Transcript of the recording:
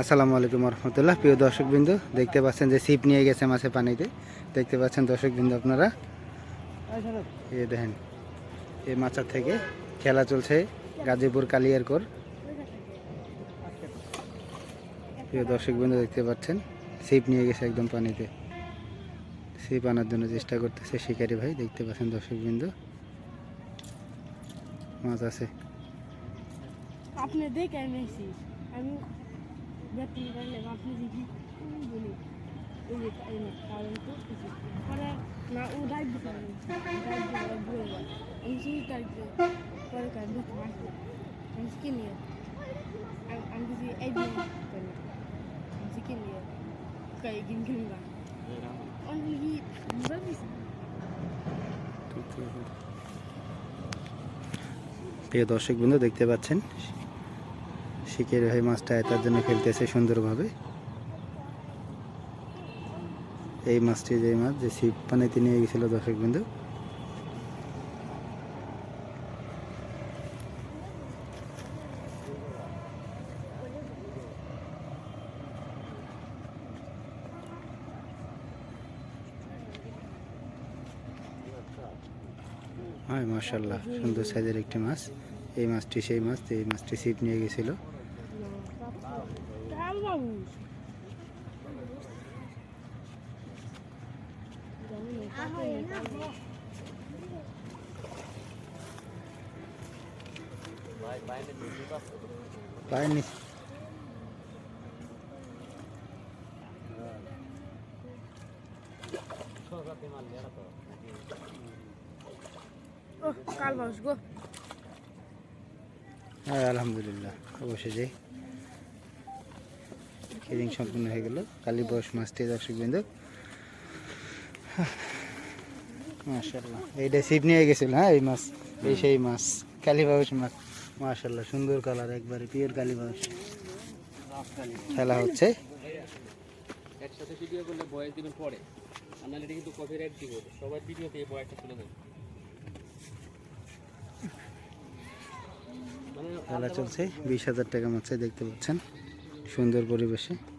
আসসালামু আলাইকুম রহমতুল্লাহ। প্রিয় দর্শকবৃন্দ, দেখতে পাচ্ছেন যে ছিপ নিয়ে গেছে মাছে পানিতে। দেখতে পাচ্ছেন দর্শকবৃন্দ আপনারা? এই দেখেন এই মাচার থেকে খেলা চলছে গাজীপুর কালিয়ারকর প্রিয় দর্শকবৃন্দ, দেখতে পাচ্ছেন, ছিপ নিয়ে গেছে একদম পানিতে। ছিপ আনার জন্য চেষ্টা করতেছে শিকারি ভাই, দেখতে পাচ্ছেন দর্শকবৃন্দ। মাছ আছে আপনি দেখে এনেছি আমি বেতন পাইলাম আপনি দেখি বলি এই যে প্রিয় দর্শক বন্ধু দেখতে পাচ্ছেন শিকের ভাই মাছটা এটার জন্য খেলতেছে সুন্দরভাবে। এই মাছটি যে মাছ, যে ছিপ পানিতে নিয়ে গেছিল দর্শক বিন্দু হয় মার্শাল্লাহ সুন্দর সাইজের একটি মাছ। এই মাছটি সেই মাছ, এই মাছটি ছিপ নিয়ে গেছিল। কাল বাউস গো। হ্যাঁ আলহামদুলিল্লাহ অবশ্যই খেদিং সম্পূর্ণ হয়ে গেল। কালী বয়স মাছটি দর্শক বিন্দু মাশাল্লাহ এইটা ছিপ নিয়ে গেছিল হ্যাঁ এই মাছ এই সেই মাছ কালীবাউস মাছ। মাশাল্লাহ সুন্দর কালার একবারে পিওর কালী কালীবাউস খেলা হচ্ছে। একসাথে ভিডিও করলে বয়স দিবেন পরে। এটা কিন্তু কপিরাইট দিব। সবার ভিডিওতে এই বয়সটা চলে যাবে খেলা চলছে। বিশ হাজার টাকা মাছে দেখতে পাচ্ছেন। সুন্দর পরিবেশে।